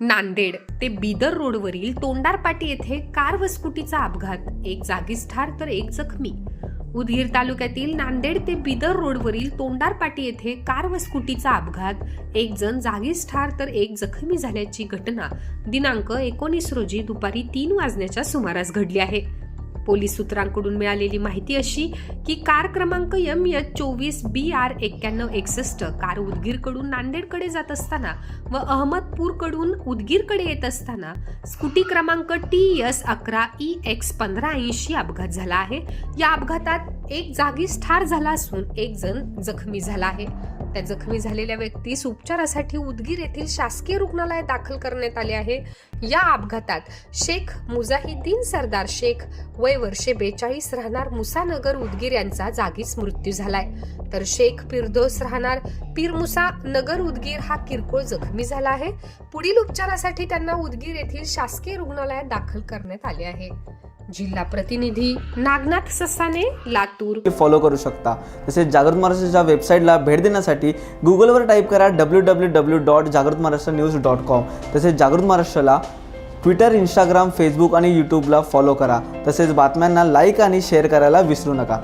नांदेड ते बिदर रोडवरील तोंडारपाटी येथे कार व स्कूटीचा अपघात. एक जागीच ठार तर एक जखमी. उदगीर तालुक्यातील नांदेड ते बिदर रोडवरील तोंडारपाटी येथे कार व स्कूटीचा अपघात. एक जण जागीच ठार तर एक जखमी झाल्याची घटना दिनांक एकोणीस रोजी दुपारी तीन वाजण्याच्या सुमारास घडली आहे. पोलीस सूत्रांकडून मिळालेली माहिती अशी की कार क्रमांक एम एच चोवीस बी आर एक्क्याण्णव एकसष्ट कार उदगीरकडून नांदेडकडे जात असताना व अहमदपूरकडून उदगीरकडे येत असताना स्कूटी क्रमांक टी एस अकरा ई एक्स पंधरा ऐंशी अपघात झाला आहे. या अपघातात एक जागीच ठार झाला असून एक जण जखमी झाला आहे. त्या जखमी झालेल्या व्यक्तीस उपचारासाठी उदगीर येथील शासकीय रुग्णालयात दाखल करण्यात आले आहे. या अपघातात शेख मुजाहिद्दीन सरदार शेख वय वर्षे बेचाळीस राहणार मुसानगर उदगीर यांचा जागीच मृत्यू झालाय. तर शेख पिरदोस राहणार पीरमुसा नगर उदगीर हा किरकोळ जखमी झाला आहे. पुढील उपचारासाठी त्यांना उदगीर येथील शासकीय रुग्णालयात दाखल करण्यात आले आहे. जिल्हा प्रतिनिधी नागनाथ ससाने लातूर. फॉलो करू शकता. तसेच जागृत महाराष्ट्राच्या वेबसाईटला भेट देण्यासाठी गुगलवर टाईप करा डब्ल्यू डब्ल्यू डब्ल्यू डॉट जागृत महाराष्ट्र न्यूज डॉट कॉम तसेच जागृत महाराष्ट्राला ट्विटर इंस्टाग्राम फेसबुक आणि यूट्यूबला फॉलो करा. तसेच बातम्यांना लाईक आणि शेअर करायला विसरू नका.